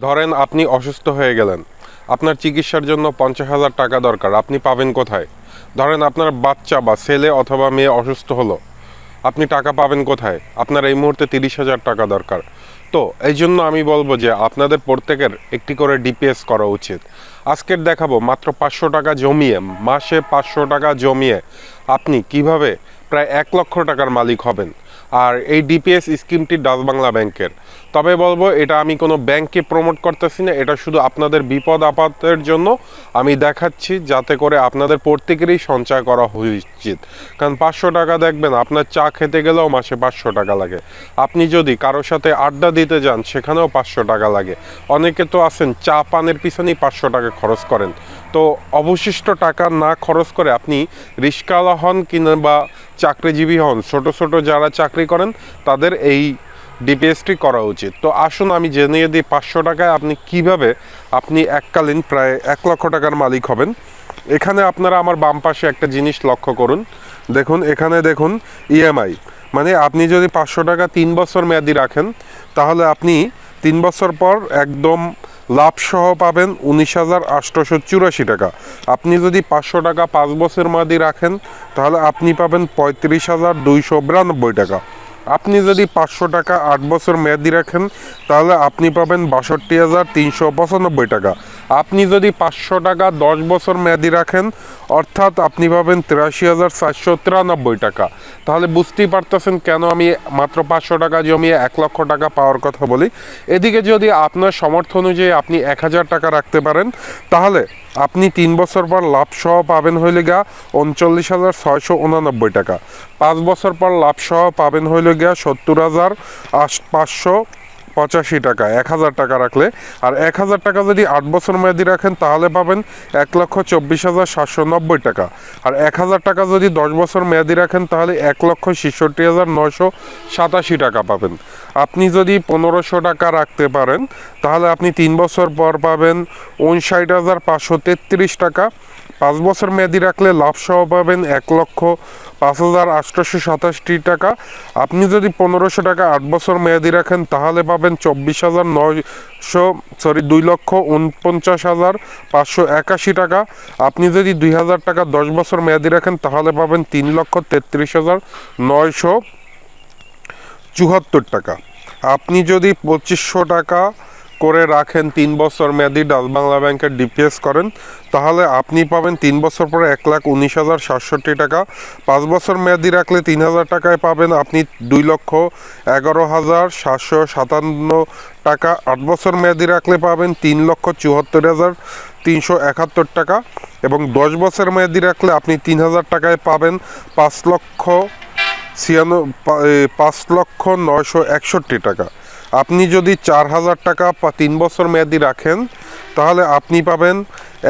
ধরেন আপনি অসুস্থ হয়ে গেলেন। আপনার চিকিৎসার জন্য পঞ্চাশ হাজার টাকা দরকার, আপনি পাবেন কোথায়? ধরেন আপনার বাচ্চা বা ছেলে অথবা মেয়ে অসুস্থ হলো, আপনি টাকা পাবেন কোথায়? আপনার এই মুহূর্তে তিরিশ হাজার টাকা দরকার। তো, এই জন্য আমি বলব যে আপনাদের প্রত্যেকের একটি করে ডিপিএস করা উচিত। আজকের দেখাবো মাত্র পাঁচশো টাকা জমিয়ে, মাসে পাঁচশো টাকা জমিয়ে আপনি কীভাবে প্রায় এক লক্ষ টাকার মালিক হবেন। আর এই ডিপিএস স্কিমটি ডাচ বাংলা ব্যাংকের। তবে বলব, এটা আমি কোনো ব্যাংকে প্রমোট করতেছি না, এটা শুধু আপনাদের বিপদ আপদের জন্য আমি দেখাচ্ছি, যাতে করে আপনাদের প্রত্যেকেরই সঞ্চয় করা উচিত। কারণ পাঁচশো টাকা দেখবেন, আপনার চা খেতে গেলেও মাসে পাঁচশো টাকা লাগে। আপনি যদি কারোর সাথে আড্ডা দিতে যান, সেখানেও পাঁচশো টাকা লাগে। অনেকে তো আছেন, চা পানের পিছনেই পাঁচশো টাকা খরচ করেন। তো অবশিষ্ট টাকা না খরচ করে আপনি রিস্কাওয়ালা হন কিংবা চাকরিজীবী হন, ছোট ছোট যারা চাকরি করেন, তাদের এই ডিপিএসটি করা উচিত। তো আসুন, আমি জেনে দিই পাঁচশো টাকায় আপনি কীভাবে আপনি এককালীন প্রায় এক লক্ষ টাকার মালিক হবেন, এখানে আপনারা আমার বাম পাশে একটা জিনিস লক্ষ্য করুন। দেখুন, এখানে দেখুন ইএমআই মানে আপনি যদি পাঁচশো টাকা তিন বছর মেয়াদি রাখেন, তাহলে আপনি তিন বছর পর একদম লাভ সহ পাবেন উনিশ হাজার আটশোশো চুরাশি টাকা। আপনি যদি পাঁচশো টাকা পাঁচ বছর মাদি রাখেন, তাহলে আপনি পাবেন পঁয়ত্রিশ হাজার দুইশো বিরানব্বই টাকা। আপনি যদি পাঁচশো টাকা আট বছর মেয়াদি রাখেন, তাহলে আপনি পাবেন বাষট্টি হাজার তিনশো পঁচানব্বই টাকা। আপনি যদি পাঁচশো টাকা দশ বছর মেয়াদি রাখেন, অর্থাৎ আপনি পাবেন তিরাশি হাজার চারশো তিরানব্বই টাকা। তাহলে বুঝতেই পারতেছেন কেন আমি মাত্র পাঁচশো টাকা জমিয়ে এক লক্ষ টাকা পাওয়ার কথা বলি। এদিকে যদি আপনার সমর্থ অনুযায়ী আপনি এক হাজার টাকা রাখতে পারেন, তাহলে আপনি তিন বছর পর লাভ সহ পাবেন হইলে গা উনচল্লিশ হাজার ছয়শো উনানব্বই টাকা। পাঁচ বছর পর লাভ সহ পাবেন হইলে গিয়া সত্তর হাজার পাঁচশো পঁচাশি টাকা, এক হাজার টাকা রাখলে। আর এক হাজার টাকা যদি আট বছর মেয়াদি রাখেন, তাহলে পাবেন এক লক্ষ চব্বিশ হাজার সাতশো নব্বই টাকা। আর এক হাজার টাকা যদি দশ বছর মেয়াদি রাখেন, তাহলে এক লক্ষ ছেষট্টি হাজার নয়শো সাতাশি টাকা পাবেন। আপনি যদি পনেরোশো টাকা রাখতে পারেন, তাহলে আপনি তিন বছর পর পাবেন উনষাট হাজার পাঁচশো তেত্রিশ টাকা। পাঁচ বছর মেয়াদি রাখলে লাভ সহ পাবেন এক লক্ষ পাঁচ হাজার আটশোশো সাতাশটি টাকা। আপনি যদি পনেরোশো টাকা আট বছর মেয়াদি রাখেন, তাহলে পাবেন চব্বিশ হাজার নয়শো সরি দুই লক্ষ উনপঞ্চাশ হাজার পাঁচশো একাশি টাকা। আপনি যদি দুই হাজার টাকা দশ বছর মেয়াদি রাখেন, তাহলে পাবেন তিন লক্ষ তেত্রিশ হাজার নয়শো চুহাত্তর টাকা। আপনি যদি পঁচিশশো টাকা করে রাখেন তিন বছর মেয়াদি ডাচ বাংলা ব্যাংকের ডিপিএস করেন, তাহলে আপনি পাবেন তিন বছর পরে এক লাখ উনিশ হাজার সাতষট্টি টাকা। পাঁচ বছর মেয়াদি রাখলে তিন হাজার টাকায় পাবেন আপনি দুই লক্ষ এগারো হাজার সাতশো সাতান্ন টাকা। আট বছর মেয়াদি রাখলে পাবেন তিন লক্ষ চুয়াত্তর হাজার তিনশো একাত্তর টাকা। এবং দশ বছর মেয়াদি রাখলে আপনি তিন হাজার টাকায় পাবেন পাঁচ লক্ষ ছিয়ানো পাঁচ লক্ষ নয়শো একষট্টি টাকা। আপনি যদি চার হাজার টাকা তিন বছর মেয়াদি রাখেন, তাহলে আপনি পাবেন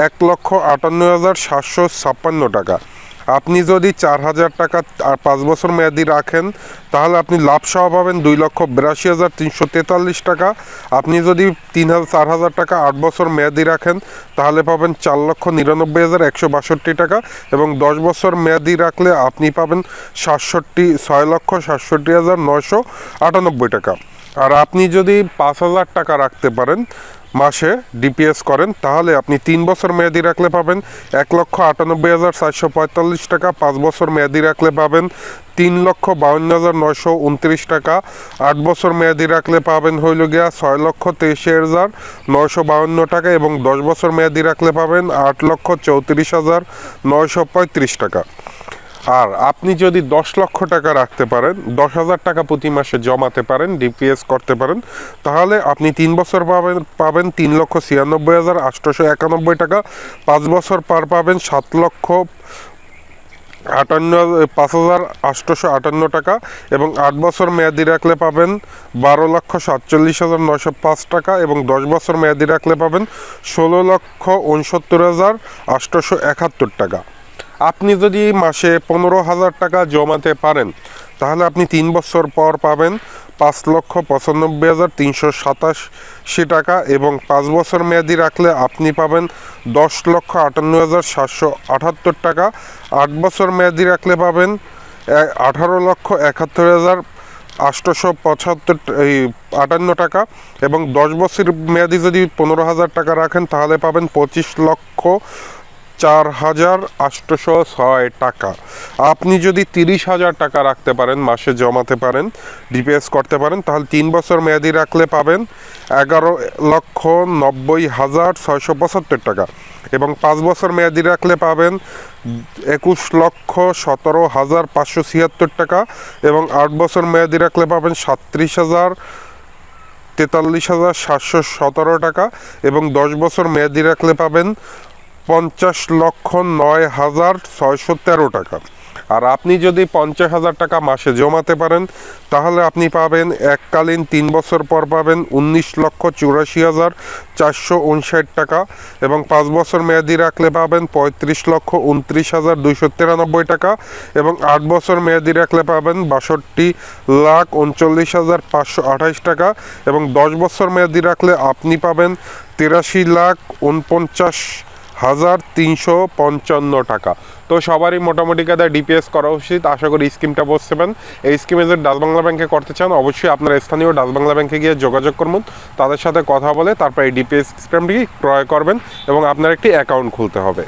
এক লক্ষ আটান্ন হাজার সাতশো ছাপ্পান্ন টাকা। আপনি যদি চার হাজার টাকা আর পাঁচ বছর মেয়াদি রাখেন, তাহলে আপনি লাভ সহ পাবেন দুই লক্ষ বিরাশি হাজার তিনশো তেতাল্লিশ টাকা। আপনি যদি তিন হাজার, চার হাজার টাকা আট বছর মেয়াদি রাখেন, তাহলে পাবেন চার লক্ষ নিরানব্বই হাজার একশো বাষট্টি টাকা এবং দশ বছর মেয়াদি রাখলে আপনি পাবেন সাতষট্টি, ছয় লক্ষ সাতষট্টি হাজার নয়শো আটানব্বই টাকা। আর আপনি যদি পাঁচ হাজার টাকা রাখতে পারেন, মাসে ডিপিএস করেন, তাহলে আপনি তিন বছর মেয়াদি রাখলে পাবেন। এক লক্ষ আটানব্বই হাজার চারশো পঁয়তাল্লিশ টাকা, পাঁচ বছর মেয়াদি রাখলে পাবেন। তিন লক্ষ বাউন্ন হাজার নয়শো উনত্রিশ টাকা, আট বছর মেয়াদি রাখলে পাবেন হইল গিয়া ছয় লক্ষ তেইশ হাজার নয়শো বাউন্ন টাকা এবং দশ বছর মেয়াদি রাখলে পাবেন আট লক্ষ চৌত্রিশ হাজার নয়শো পঁয়ত্রিশ টাকা। আর আপনি যদি দশ লক্ষ টাকা রাখতে পারেন, দশ হাজার টাকা প্রতি মাসে জমাতে পারেন ডিপিএস করতে পারেন, তাহলে আপনি তিন বছর পাবেন পাবেন তিন লক্ষ ছিয়ানব্বই হাজার আটশোশো একানব্বই টাকা, পাঁচ বছর পার পাবেন সাত লক্ষ আটান্ন পাঁচ হাজার আটশোশো আটান্ন টাকা এবং আট বছর মেয়াদি রাখলে পাবেন বারো লক্ষ সাতচল্লিশ হাজার নশো পাঁচ টাকা এবং দশ বছর মেয়াদি রাখলে পাবেন ষোলো লক্ষ উনসত্তর হাজার আটশোশো একাত্তর টাকা। আপনি যদি মাসে পনেরো হাজার টাকা জমাতে পারেন, তাহলে আপনি তিন বছর পর পাবেন পাঁচ লক্ষ পঁচানব্বই হাজার তিনশো সাতাশি টাকা এবং পাঁচ বছর মেয়াদি রাখলে আপনি পাবেন দশ লক্ষ আটান্ন হাজার সাতশো আটাত্তর টাকা। আট বছর মেয়াদি রাখলে পাবেন আঠারো লক্ষ একাত্তর হাজার আটশোশো পঁচাত্তর আটান্ন টাকা এবং দশ বছর মেয়াদি যদি পনেরো হাজার টাকা রাখেন, তাহলে পাবেন পঁচিশ লক্ষ চার হাজার আটশোশো ছয় টাকা। আপনি যদি তিরিশ হাজার টাকা রাখতে পারেন, মাসে জমাতে পারেন, ডিপিএস করতে পারেন, তাহলে তিন বছর মেয়াদি রাখলে পাবেন এগারো লক্ষ নব্বই হাজার ছয়শো পঁচাত্তর টাকা এবং পাঁচ বছর মেয়াদি রাখলে পাবেন একুশ লক্ষ সতেরো হাজার পাঁচশো ছিয়াত্তর টাকা এবং আট বছর মেয়াদি রাখলে পাবেন সাতত্রিশ হাজার তেতাল্লিশ হাজার সাতশো সতেরো টাকা এবং দশ বছর মেয়াদি রাখলে পাবেন পঞ্চাশ লক্ষ নয় হাজার ছয়শো তেরো টাকা। আর আপনি যদি পঞ্চাশ হাজার টাকা মাসে জমাতে পারেন, তাহলে আপনি পাবেন এককালীন তিন বছর পর পাবেন উনিশ লক্ষ চুরাশি হাজার চারশো উনষাট টাকা এবং পাঁচ বছর মেয়াদি রাখলে পাবেন পঁয়ত্রিশ লক্ষ উনত্রিশ হাজার দুইশো তিরানব্বই টাকা এবং আট বছর মেয়াদি রাখলে পাবেন বাষট্টি লাখ উনচল্লিশ হাজার পাঁচশো আঠাইশ টাকা এবং দশ বছর মেয়াদি রাখলে আপনি পাবেন তিরাশি লাখ উনপঞ্চাশ হাজার তিনশো পঞ্চান্ন টাকা। তো সবারই মোটামুটি কাদা ডিপিএস করা উচিত। আশা করি স্কিমটা বসছেন এই স্কিমে যদি ডাচ বাংলা ব্যাংকে করতে চান, অবশ্যই আপনার স্থানীয় ডাচ বাংলা ব্যাংকে গিয়ে যোগাযোগ করবেন তাদের সাথে কথা বলে তারপর এই ডিপিএস স্কিমটি ক্রয় করবেন এবং আপনার একটি অ্যাকাউন্ট খুলতে হবে।